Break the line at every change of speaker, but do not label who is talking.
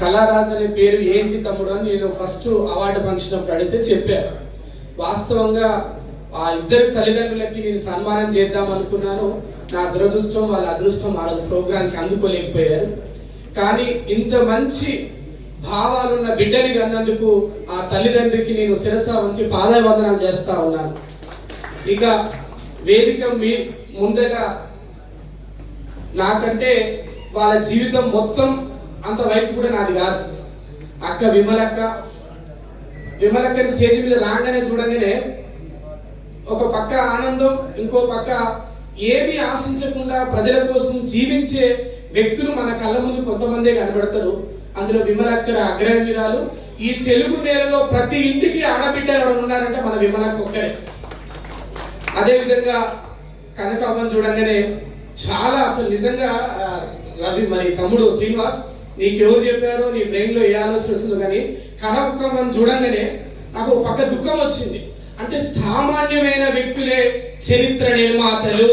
కళారాజ్ అనే పేరు ఏంటి తమ్ముడు అని నేను ఫస్ట్ అవార్డు ఫంక్షన్ అప్పుడు అడిగితే చెప్పారు. వాస్తవంగా ఆ ఇద్దరు తల్లిదండ్రులకి నేను సన్మానం చేద్దాం అనుకున్నాను. నా దురదృష్టం వాళ్ళ అదృష్టం వాళ్ళ ప్రోగ్రాంకి అందుకోలేకపోయారు. కానీ ఇంత మంచి భావాలున్న బిడ్డని కన్నందుకు ఆ తల్లిదండ్రికి నేను శిరస వంచి పాదాభివందనాలు చేస్తా ఉన్నాను. ఇక వేదిక మీ ముందట నాకంటే వాళ్ళ జీవితం మొత్తం అంత వయసు కూడా నాది కాదు. అక్క విమలక్క విమలక్కని స్టేజ్ మీద రాగానే చూడగానే ఒక పక్క ఆనందం ఇంకో పక్క ఏమి ఆశించకుండా ప్రజల కోసం జీవించే వ్యక్తులు మన కళ్ళ ముందు కొంతమందే కనబడతారు. అందులో విమలక్కర అగ్రహిరాలు ఈ తెలుగు నేలలో ప్రతి ఇంటికి ఆడబిడ్డ ఎవరు ఉన్నారంటే మన విమలక్క ఒక్కరే. అదేవిధంగా కనకాబం చూడగానే చూడంగానే చాలా అసలు నిజంగా రవి మరి తమ్ముడు శ్రీనివాస్ నీకు ఎవరు చెప్పారో నీ బ్రెయిన్లో ఏ ఆలోచన వచ్చిందో కానీ కనకాంబం చూడంగానే నాకు పక్క దుఃఖం వచ్చింది. అంటే సామాన్యమైన వ్యక్తులే చరిత్ర నిర్మాతలు.